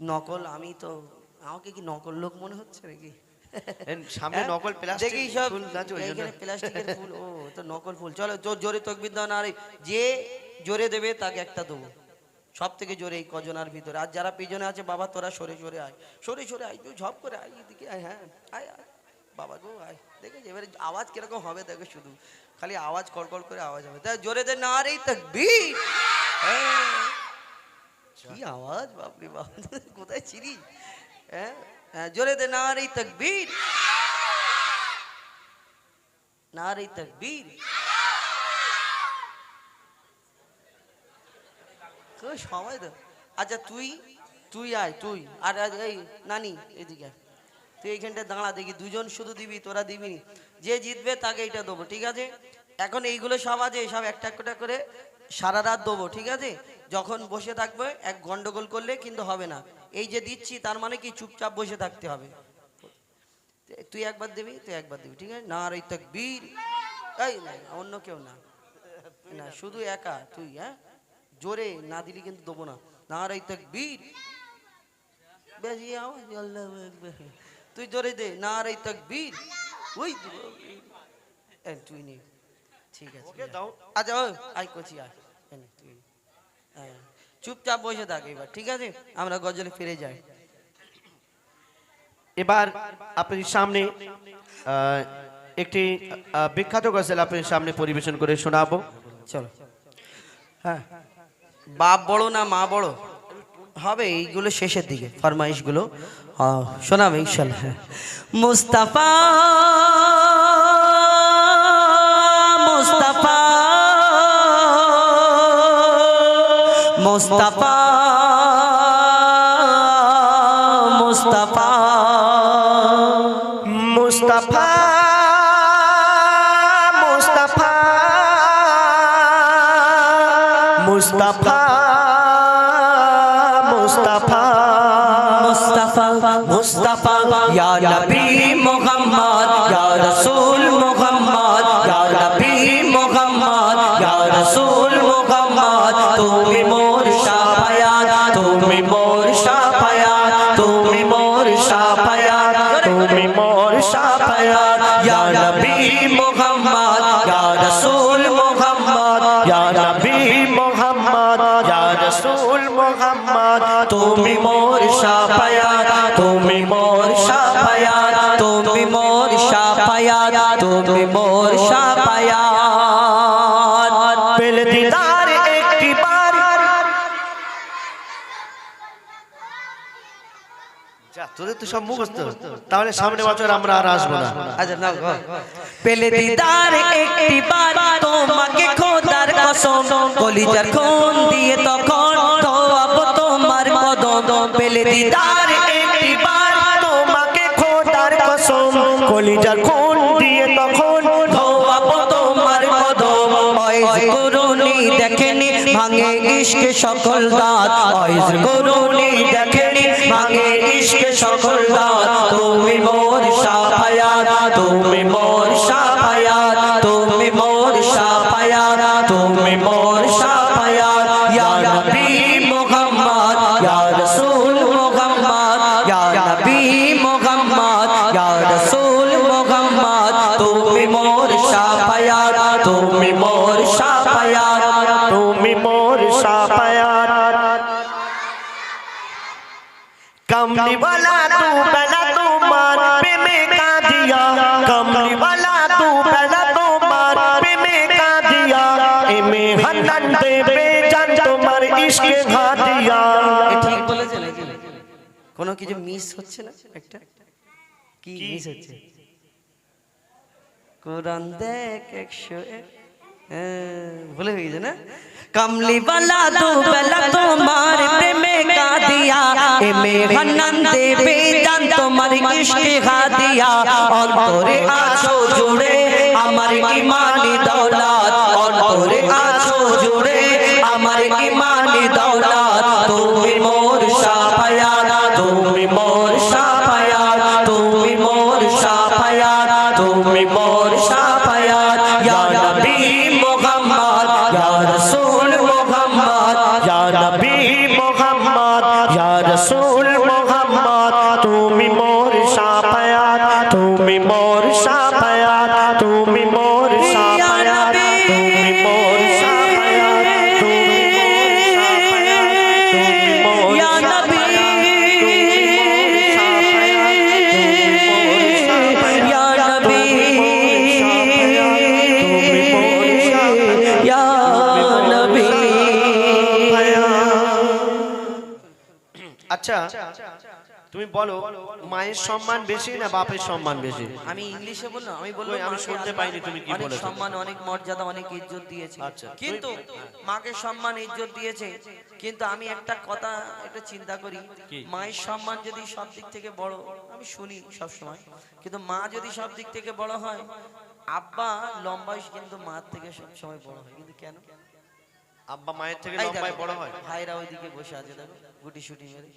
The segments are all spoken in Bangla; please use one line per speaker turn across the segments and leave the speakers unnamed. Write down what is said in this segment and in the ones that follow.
নকল আমি তো আমাকে কি নকল লোক মনে হচ্ছে নাকি?
সামনে
হ্যাঁ?
নকল প্লাস্টিক
দেখি সব
ফুল
প্লাস্টিকের ও তো নকল ফুল। চলো জোর জোরে তকবির দাও না আর যে জোরে দেবে তাকে একটা দেবো। সব থেকে জোরে এই কজনার ভিতরে। আর যারা পিছনে আছে বাবা তোরা সরে সরে আয়। সরে সরে আয় তুই ঝপ করে আয় এদিকে আয় হ্যাঁ আয় আয়। বাবা গো আয়। দেখেছি এবারে আওয়াজ কীরকম হবে দেখো শুধু। খালি আওয়াজ কড়কড় করে আওয়াজ হবে। তাই জোরে দে না রে তকবীর! হ্যাঁ। কি আওয়াজ বাপরে বাপ কোথায় ছিরি হ্যাঁ? হ্যাঁ, জোরে দে না রে তকবীর। নারী তকবীর। তো সময় তো। আচ্ছা তুই তুই আয় তুই। আর এই নানি এদিকে তুই এইখানটা দাঁড়া দেখি দুজন শুধু দিবি তোরা দিবি। যে জিতবে তাকে এটা দেবো ঠিক আছে? এখন এইগুলো সব আছে সব একটা একটা করে সারা রাত দেবো ঠিক আছে? যখন বসে থাকবে এক গন্ডগোল করলে কিন্তু হবে না। এই যে দিচ্ছি তার মানে কি চুপচাপ বসে থাকতে হবে? তুই একবার দিবি তুই একবার দিবি ঠিক আছে? না আর ওই তকবীর এই না অন্য কেউ না। না শুধু একা তুই হ্যাঁ? জোরে না দিলি কিন্তু দেবো না। না আর বেশি আওয়াজ আল্লাহু আকবার। তুই জোরে দে না আর ওই তকবীর। ওই। তুই নে। ঠিক আছে আচ্ছা আই কচি আয়। এই নে, তুই হ্যাঁ। চুপচাপ বসে থাক এবার ঠিক আছে? আমরা গজলে ফিরে যাই।
এবার আপনার সামনে একটি বিখ্যাত গজল আপনার সামনে পরিবেশন করে শোনাবো।
চলো। হ্যাঁ। বাপ বড় না মা বড়? হবে এইগুলো শেষের দিকে ফরমাইশগুলো। শোনাবে ইনশাল্লাহ। মুস্তাফা মুস্তাফা মুস্তাফা মুস্তাফা
মুস্তাফা মুস্তাফা মুস্তাফা মুস্তাফা
মুস্তাফা ইয়া নবী তুমি মোর শাফায়াত তুমি মোর শাফায়াত
পেল দিদার একটি বার। যা তোদের তো সব মুখস্থ। তাহলে সামনে বছর আমরা আর আসব না।
আচ্ছা নাও পেলে দিদার একটি বার তোমাকে খোদার কসম। কলিজার খুন দিয়ে তখন ধোয়াবো তোমার কদম পেলে দিদার
কলিজার খুন দিয়ে তখন
দেখেনি, ভাঙে সকল দাঁত। করুনি দেখেনি, ভাঙে সকল দাঁত। তুমি মোর সাফায়া তুমি মোর
कमली वाला तू पहला तुम्हार पे में का दिया कमली वाला तू पहला तुम्हार पे में का दिया इमे हनन दे बेजान तुम्हार इश्क घा दिया
ঠিক বলেছে নাকি কোনো কিছু মিস হচ্ছে না একটা কি মিস হচ্ছে কোরআন দেখ একশো এক। হ্যাঁ, ভুলে হয়ে গেছে না কমলি বালা দু বেলা তোমার প্রেমে কা হনন দেবে জান তোমার ইশকে হাদিয়া। অন্তরে আছো জুড়ে আমার ইমানি দৌলত। অন্তরে আছো জুড়ে আমার ইমানি
বলো মায়ের সম্মান বেশি না বাপের সম্মান বেশি?
আমি ইংলিশে বললাম আমি বললাম
আমি শুনতে পাইনি তুমি কি বলেছ।
সম্মান অনেক মর্যাদা অনেক ইজ্জত দিয়েছে।
আচ্ছা।
কিন্তু মাকে সম্মান ইজ্জত দিয়েছে। কিন্তু আমি একটা কথা একটা চিন্তা করি মায়ের সম্মান যদি সব দিক থেকে বড় আমি শুনি সব সময় কিন্তু মা যদি সব দিক থেকে বড় হয় আব্বা লম্বায় কিন্তু মার থেকে সব সময় বড় হয়। কিন্তু কেন?
আব্বা মায়ের থেকে লম্বায় বড় হয়?
ভাইরা ওইদিকে বসে আছে দেখো গুটি শুটি মেরে।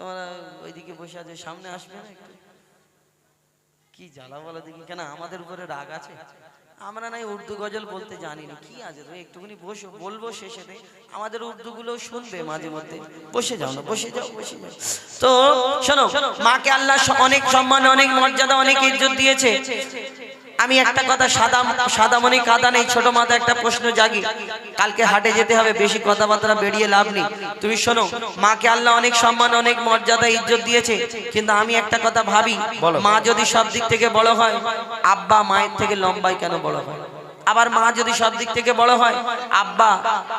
তোমরা ওইদিকে বসে আছে সামনে আসবে না একটু? কি জ্বালা বলো দেখি কেন আমাদের উপরে রাগ আছে? আমরা নাই উর্দু গজল বলতে জানি না কি আছে? তুমি একটুখানি বসো বলব শেষে আমাদের উর্দু গুলো শুনবে মাঝে মধ্যে। বসে যাও না বসে যাও বসে যাও। তো শোনো মাকে আল্লাহ অনেক সম্মান অনেক মর্যাদা অনেক ইজ্জত দিয়েছে। আমি একটা কথা সাদা সাদামণি কাদা নেই ছোট মাথা একটা প্রশ্ন জাগি। কালকে হাটে যেতে হবে বেশি কথাবার্তা বেরিয়ে লাভ নেই। তুমি শোনো মাকে আল্লাহ অনেক সম্মান অনেক মর্যাদা ইজ্জত দিয়েছে। কিন্তু আমি একটা কথা ভাবি মা যদি সব দিক থেকে বড় হয় আব্বা মায়ের থেকে লম্বাই কেন বড় হয়? আবার মা যদি সব দিক থেকে বড় হয় আব্বা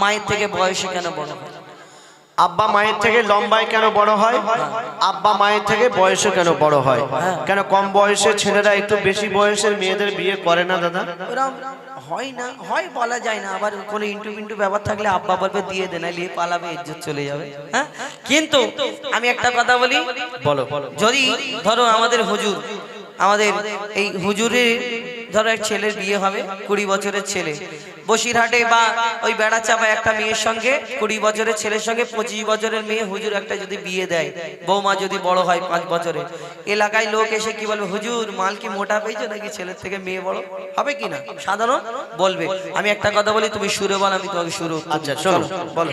মায়ের থেকে বয়সে কেন বড় হয়?
আব্বা মায়ের থেকে লম্বায় কেন বড় হয়? আব্বা মায়ের থেকে বয়সে কেন বড় হয়? কেন কম বয়সের ছেলেরা একটু বেশি বয়সের মেয়েদের বিয়ে করে না দাদা?
হয় না হয় বলা যায় না আবার কোনো ইন্টু পিন্টু ব্যাপার থাকলে আব্বা বলবে দিয়ে দে নিয়ে পালাবে ইজ্জত চলে যাবে। হ্যাঁ? কিন্তু আমি একটা কথা বলি
বলো।
যদি ধরো আমাদের হুজুর আমাদের এই হুজুরের ধরো এক ছেলের বিয়ে হবে কুড়ি বছরের ছেলে। বসিরহাটে বা ওই বেড়া চাপা একটা মেয়ের সঙ্গে কুড়ি বছরের ছেলের সঙ্গে পঁচিশ বছরের মেয়ে হুজুর একটা যদি বিয়ে দেয় বৌমা যদি বড় হয় পাঁচ বছরে। এলাকায় লোক এসে কি বলবে হুজুর মাল কি মোটা পেয়েছ নাকি ছেলের থেকে মেয়ে বড়? হবে কি না? সাধারণ বলবে। আমি একটা কথা বলি তুমি সুরে বল আমি তোমাকে শুরু
আচ্ছা, শোনো।
বলো।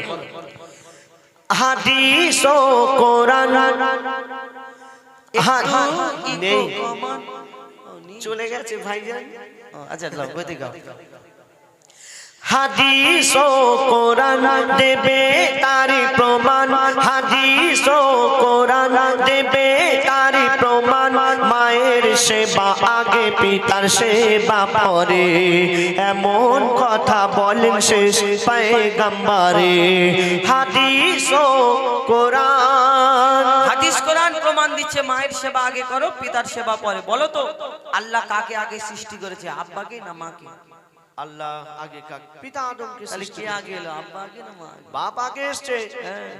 হাদিস ও কোরআন। হা- নেই। চলে গেছে ভাইজান।
আচ্ছা লাও, গতি গাও।
হাদিস ও কোরআন দেবে তারি প্রমাণ। হাদিস ও কোরআন দেবে তারি প্রমাণ। মায়ের সেবা আগে পিতার সেবা পরে। এমন কথা বলেন শেষ পায়গাম্বারে। হাদিস ও কোরআন।
হাদিস কোরআন প্রমাণ দিচ্ছে মায়ের সেবা আগে করো পিতার সেবা পরে। বলো তো আল্লাহ কাকে আগে সৃষ্টি করেছে আব্বাকে না মাকে?
আল্লাহ আগে পিতা আদমকে সৃষ্টি
আগে এলো আব্বা আগে না মা
বাপ আগে এসছে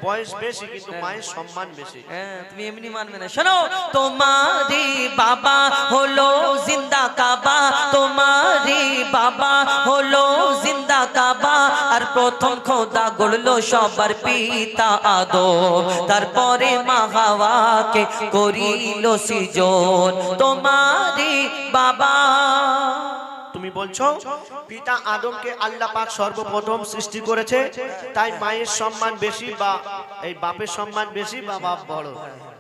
বয়স বেশি কিন্তু মায়ের সম্মান বেশি।
হ্যাঁ তুমি এমনি মানবে না। শোনো তোমারি বাবা হলো জিন্দা কাবা তোমারি বাবা হলো জিন্দা কাবা প্রথম খোদা গড়লো সবার পিতা আদম তারপরে মা করিল সৃজন। তোমারি বাবা।
তুমি বলছো, পিতা আদমকে আল্লাহ পাক সর্বপ্রথম সৃষ্টি করেছে, তাই মায়ের সম্মান বেশি বা এই বাপের সম্মান বেশি বা বাপ বড়।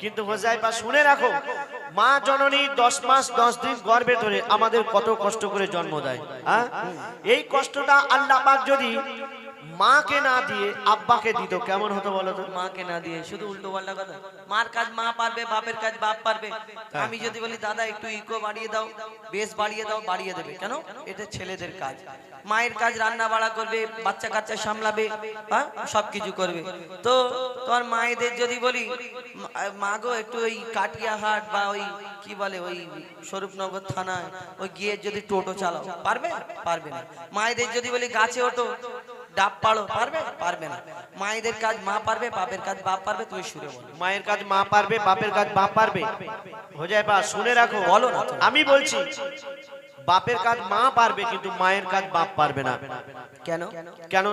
কিন্তু হোজাইফা শুনে রাখো মা জননী দশ মাস, দশ দিন গর্ভে ধরে আমাদের কত কষ্ট করে জন্ম দেয় হ্যাঁ? এই কষ্টটা আল্লাহ যদি মাকে না দিয়ে আব্বাকে দিত কেমন হতো বলো তো?
মাকে না দিয়ে শুধু উল্টো পাল্টা কথা। মার কাজ মা পারবে বাপের কাজ বাপ পারবে। আমি যদি বলি দাদা একটু ইকো বাড়িয়ে দাও বেশ বাড়িয়ে দাও বাড়িয়ে দেবে। কেন? এটা ছেলেদের কাজ। মায়ের কাজ রান্না বাড়া করবে বাচ্চা কাচ্চা সামলাবে হ্যাঁ সবকিছু করবে। তো তোমার মায়েদের যদি বলি মা- গো একটু ওই কাটিয়াহাট বা ওই কি বলে ওই স্বরূপনগর থানায় ওই গিয়ে যদি টোটো চালাও। পারবে? পারবে না। মায়েদের যদি বলি গাছে ওঠো। ডাব পাড়ো পারবে? পারবে না। মায়েদের কাজ মা পারবে বাপের কাজ বাপ পারবে তুই সুরে বল।
মায়ের কাজ মা পারবে বাপের কাজ বাপ পারবে। হোজাইফা শুনে রাখো।
বলো না
আমি বলছি বাপের কাজ মা পারবে কিন্তু মায়ের কাজ বাপ পারবে না
কেন
কেন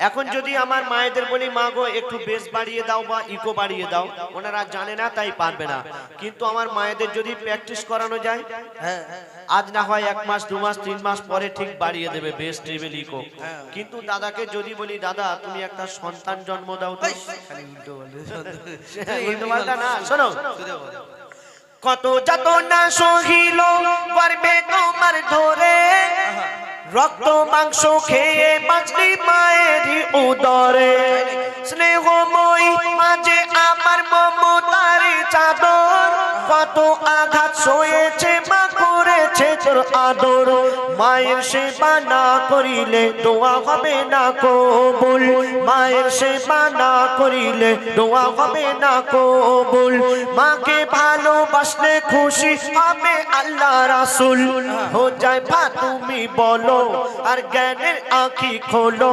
এখন যদি আমার মায়েদের বলি মা গো একটু বেশ বাড়িয়ে দাও বা ইকো বাড়িয়ে দাও ওনারা জানে না তাই পারবে না কিন্তু আমার মায়েদের যদি প্র্যাকটিস করানো যায়
হ্যাঁ
আজ না হয় এক মাস দু মাস তিন মাস পরে ঠিক বাড়িয়ে দেবে বেশ টেবিল ইকো কিন্তু দাদাকে যদি বলি দাদা তুমি একটা সন্তান জন্ম দাও তো না শোনো কত যত না সহিল, গর্বে তোমার ধরে। রক্ত, মাংস খেয়ে বাঁচলি মায়ের উদরে। স্নেহময় মাঝে আমার মমতার চাদর, কত আঘাত সয়েছে মা করেছে তোর আদর, মায়ের সেবা না করিলে দোয়া হবে না কবুল। মায়ের সেবা না করিলে দোয়া হবে না কবুল। মাকে ভালোবাসলে খুশি হবে আল্লাহ রাসূল। হো যায় ভা, তুমি বলো, আর জ্ঞানের আঁখি খোলো।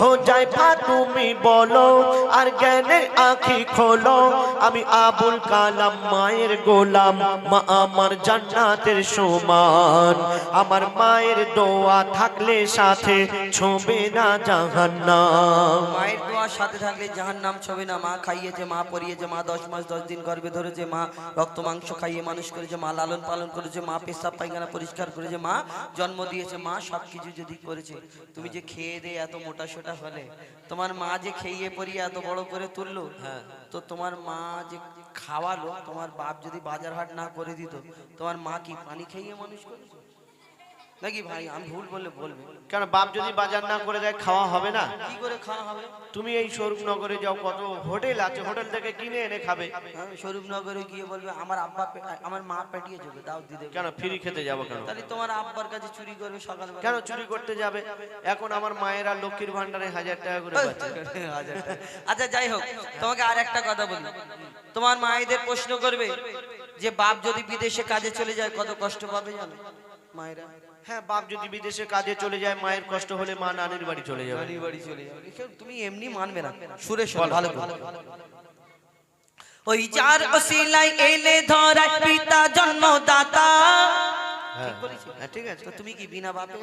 হো যায় ভা, তুমি বলো, আর জ্ঞানের আঁখি খোলো। আমি আবুল কালাম, মায়ের গোলাম, মা আমার জান্নাতের সমান আমার মায়ের দোয়া থাকলে সাথে ছোবে না জাহান্নাম।
মায়ের দোয়ার সাথে থাকলে জাহান নাম ছবে না। মা খাইয়েছে, মা পরিয়েছে মা দশ মাস, দশ দিন গর্ভে ধরেছে, মা রক্ত, মাংস খাইয়ে মানুষ করেছে, মা লালন পালন করেছে, মা পেশাব পায়খানা পরিষ্কার করেছে, মা জন্ম দিয়েছে, মা সব কিছু যদি করেছে, তুমি যে খেয়ে দিয়ে এত মোটা সোটা হলে, তোমার মা যে খেয়ে পরিয়ে এত বড় করে তুললো তো তোমার মা যে খাওয়ালো, তোমার বাপ যদি বাজার হাট না করে দিত, তোমার মা কি পানি খাইয়ে মানুষ করেছে নাকি ভাই আমি ভুল বললে বলবে।
কেন বাপ যদি বাজার না করে দেয় খাওয়া হবে না?
কি করে খাওয়া হবে?
তুমি এই স্বরূপনগরে যাও কত হোটেল আছে হোটেল থেকে কিনে এনে খাবে।
হ্যাঁ, স্বরূপনগরে গিয়ে বলবে আমার আব্বা আমার মা পেটিয়ে যাবে দাও দিতে
কেন ফ্রি খেতে যাব কেন?
তাহলে তোমার আব্বার কাছে চুরি করবে সকালবেলা।
কেন চুরি করতে যাবে? এখন আমার মায়েরা লক্ষ্মীর ভান্ডারে হাজার টাকা করে
আচ্ছা যাই হোক তোমাকে আর একটা কথা বলি। তোমার মায়েদের প্রশ্ন করবে যে বাপ যদি বিদেশে কাজে চলে যায় কত কষ্ট পাবে জানো? মায়েরা?
হ্যাঁ বাপ যদি বিদেশে কাজে চলে যায় মায়ের কষ্ট হলে মা নানির বাড়ি চলে যাবে।
নানি বাড়ি চলে যাবে। তুমি এমনি মানবে না। সুরে শোন ভালো করে। ওই চার ওসিলাই এলে ধরায় পিতা জন্মদাতা।
হ্যাঁ হ্যাঁ, ঠিক আছে।
তো তুমি কি বিনা বাপে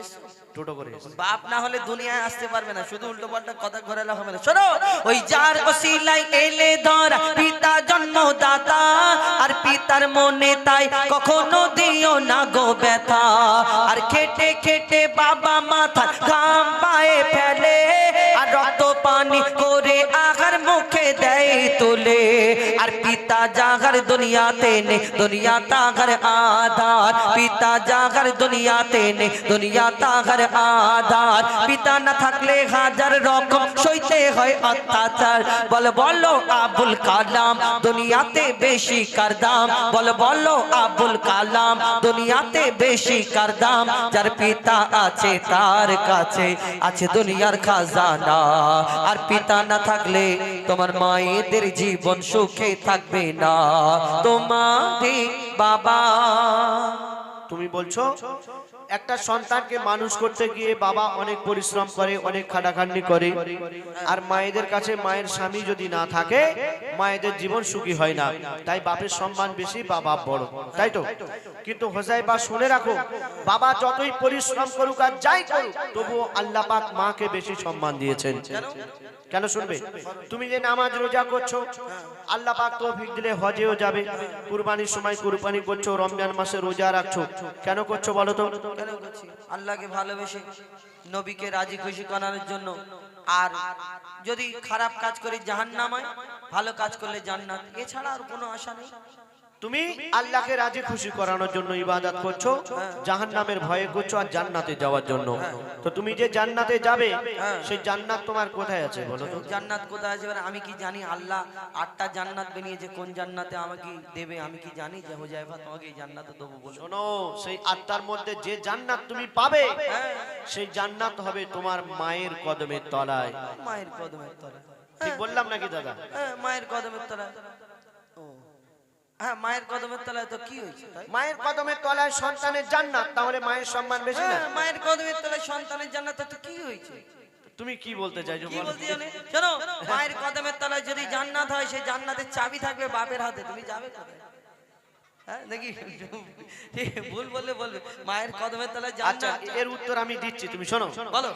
টোটো করে
বাপ না হলে দুনিয়ায় আসতে পারবে না শুধু উল্টো পাল্টা কথা ঘোরালে হবে না। শোনো ওই যার ওসিলাই এলে ধরা পিতা জন্মদাতা আর পিতার মনে তাই কখনো দিও না গো ব্যথা। আর খেটে খেটে বাবা মাথা ঘাম পায়ে ফেলে আর রক্ত পানি করে আহার মুখে দেয় তুলে। আর পিতা জাগার দুনিয়াতে নে দুনিয়া তাগার আধার পিতা জাগার দুনিয়াতে নে দুনিয়া তাগার আধার পিতা না থাকলে হাজার রকম সইতে হয় অত্যাচার বল বলো আবুল কালাম দুনিয়াতে বেশি কার দাম বল বলো আবুল কালাম দুনিয়াতে বেশি কার দাম যার পিতা আছে তার কাছে আছে দুনিয়ার খাজানা আর পিতা না থাকলে তোমার মায়েদের জীবন সুখে থাকবে না। তোমাদের বাবা।
তুমি বলছো, একটা সন্তানকে মানুষ করতে গিয়ে বাবা অনেক পরিশ্রম করে, অনেক খাটাখাটনি করে। আর মায়েদের কাছে মায়ের স্বামী যদি না থাকে, মায়েদের জীবন সুখী হয় না। তাই বাপের সম্মান বেশি বা বাপ বড়। তাই তো? কিন্তু হোসাই বা শুনে রাখো, বাবা যতই পরিশ্রম করুক আর যাই করুক, তবুও আল্লাহ পাক মাকে বেশি সম্মান দিয়েছেন। কেন শুনবে? তুমি যে নামাজ রোজা করছ, আল্লাহ পাক তৌফিক দিলে হজেও যাবে। কুরবানির সময় কুরবানি করছ, রমজান মাসে রোজা রাখছো। কেন করছ বলো তো?
আল্লাহকে ভালোবেসে নবীকে রাজি খুশি করানোর জন্য। আর যদি খারাপ কাজ করি জাহান্নামায়, ভালো কাজ করলে জান্নাত। এছাড়া আর কোনো আশা নেই?
তুমি আল্লাহকে রাজি খুশি করানোর জন্য ইবাদত করছ জাহান্নামের ভয়ে করছ আর জান্নাতে যাওয়ার জন্য। তো তুমি যে জান্নাতে যাবে সেই জান্নাত তোমার কোথায় আছে বলো তো?
জান্নাত কোথায় আছে? আমি কি জানি আল্লাহ আটটা জান্নাত বানিয়েছে কোন জান্নাতে আমাকে দেবে? আমি কি জানি? যে হোজাইফা তোমাকে এই জান্নাতে দেবো বলো।
শোনো সেই আত্মার মধ্যে যে জান্নাত তুমি পাবে সেই জান্নাত হবে তোমার মায়ের কদমের তলায়।
মায়ের কদমের তলায়।
ঠিক বললাম নাকি দাদা?
হ্যাঁ মায়ের কদমের তলায়। হ্যাঁ মায়ের কদমের তলায় তো কি হয়েছে?
মায়ের কদমের তলায় সন্তানের জান্নাত তাহলে মায়ের সম্মান বেশি না?
হ্যাঁ, মায়ের কদমের তলায় সন্তানের জান্নাতে তো কি হয়েছে?
তুমি কি বলতে চাইছো
কি বলতে জানে? শোনো মায়ের কদমের তলায় যদি জান্নাত হয় সেই জান্নাতের চাবি থাকবে বাপের হাতে তুমি যাবে কোথায়? হ্যাঁ দেখি ভুল বললে বলবে। মায়ের কদমের তলায়
আচ্ছা
জান্নাত
এর উত্তর আমি দিচ্ছি তুমি শোনো।
বলো।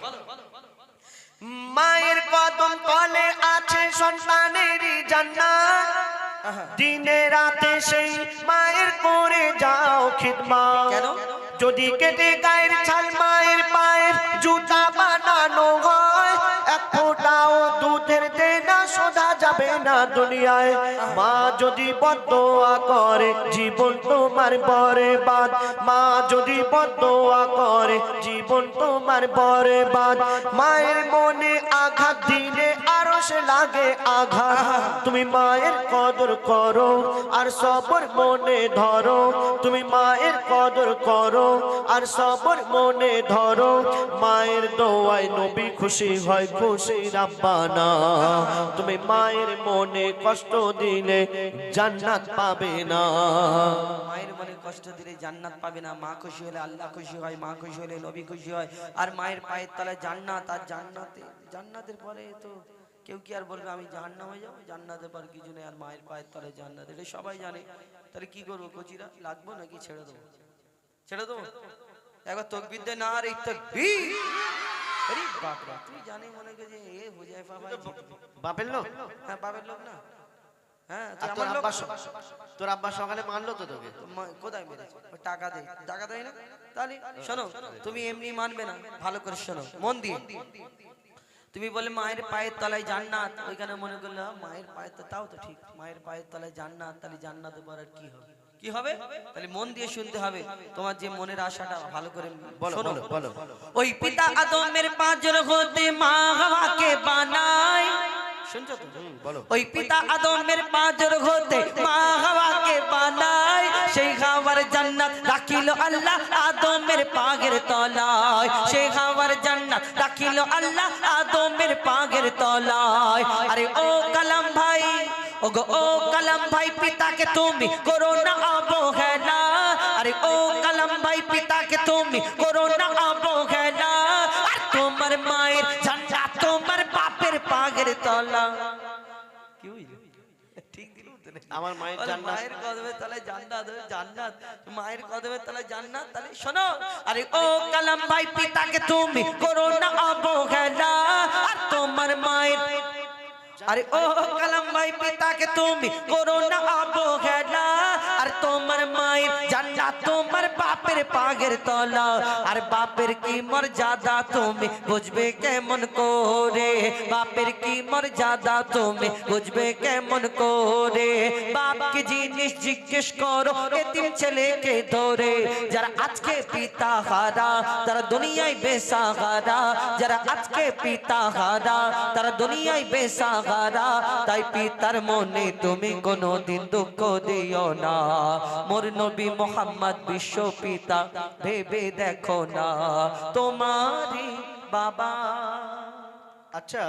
মায়ের কদম তলে আছে সন্তানের জান্নাত। দিনে রাতে সেই মায়ের করে যাও খিদমা। যদি কেটে গায়ের ছাল মায়ের পায়ের জুতা বানানো হয় এক ফোঁটাও দুধের দেনা শোধা যাবে না দুনিয়ায়। মা যদি বদোয়া করে জীবন তোমার বরে বাদ মা যদি বদোয়া করে জীবন তোমার বরে বাদ মায়ের মনে আঘাত দিলে আরও সে লাগে আঘাত। তুমি মায়ের কদর করো আর সবর মনে ধরো। তুমি মায়ের কদর করো আর সবর মনে ধরো। মায়ের দোয়ায় নবী খুশি হয় খুশি রাব্বানা। তুমি মায়ের মনে কষ্ট দিলে জান্নাত পাবে না।
মায়ের মনে কষ্ট দিলে জান্নাত পাবে না। মা খুশি হলে আল্লাহ খুশি হয়, মা খুশি হলে নবী খুশি হয়। আর মায়ের পায়ের তলায় জান্নাত, আর জান্নাতে, জান্নাতের পরে তো কেউ কি আর বলবে আমি জাহান্নাম হয়ে যাব? জান্নাতে পার কিছু নেই আর মায়ের পায়ের তলায় জান্নাত। এটা সবাই জানে। তাহলে কি করব কচিরা? লাগবো নাকি ছেড়ে দেবো? ছেড়ে দেবো? একবার তকবির দে না আর এই তকবির! আরে তুই জানি মনে করে যে এ হুজাইফা ভাই
বাপের লোক?
হ্যাঁ বাপের লোক না। হ্যাঁ
তোর আব্বা তোর আব্বা সকালে মানলো তো তোকে?
কোথায় মেরেছে? টাকা দেয়। টাকা দেয় না? তাহলে শোনো তুমি এমনি মানবে না। ভালো করে শোনো। মন দিয়ে। তুমি বলে মায়ের পায়ের তলায় জান্নাত। ওইখানে মনে করলে মায়ের পায়ের তো তাও তো ঠিক। মায়ের পায়ের তলায় জান্নাত তাহলে জান্নাতে পর আর কি হবে? কি হবে? তাহলে মন দিয়ে শুনতে হবে তোমার যে মনের আশাটা ভালো করে
বলো বলো।
ওই পিতা আদমের পাঁচর হতে মা হাওয়াকে বানায়। শুনছো তো?
বলো।
ওই পিতা আদমের পাঁচর হতে মা হাওয়াকে বানায় সেই খাবার জান্নাত রাখিল আল্লাহ আদমের পাগের তলায়। সেই খাবার জান্নাত রাখিল আল্লাহ আদমের পাগের তলায়। আরে ও কালাম ভাই ও গো ও কালাম ভাই পিতাকে তুমি করো না অবহেলা। আরে ও কালাম ভাই পিতাকে তুমি করো না অবহেলা। তলা। কি হইল? ঠিক দিল
আমার মায়ের জান্নাত।
মায়ের কদমের তলায় জান্নাত জান্নাত। মায়ের কদমের তলায় জান্নাত তাহলে শোনো। আরে ও কালাম ভাই পিতাকে তুমি করো না অবহেলা। আর তোমার মায়ের আরে ও কালাম ভাই পিতাকে তুমি করো না অবহেলা। আর তোমার মায়ের জান্নাত তোমার বাপের পাগের তলা। আর বাপের কি মর্যাদা তুমি বুঝবে কেমন করে? বাপের কি মর্যাদা তুমি বুঝবে কেমন করে? বাপকে জিনিস জিজ্ঞেস করো, এতিম ছেলেকে ধরে। যারা আজকে পিতা হারা, তারা দুনিয়ায় বেসাহারা। যারা আজকে পিতা হারা, তারা দুনিয়ায় বেসাহারা। তাই পিতার মনে তুমি কোনো দিন দুঃখ দিও না। মোর নবী মোহাম্মদ বিশ্ব পিতা, ভেবে দেখো না। তোমারই বাবা।
আচ্ছা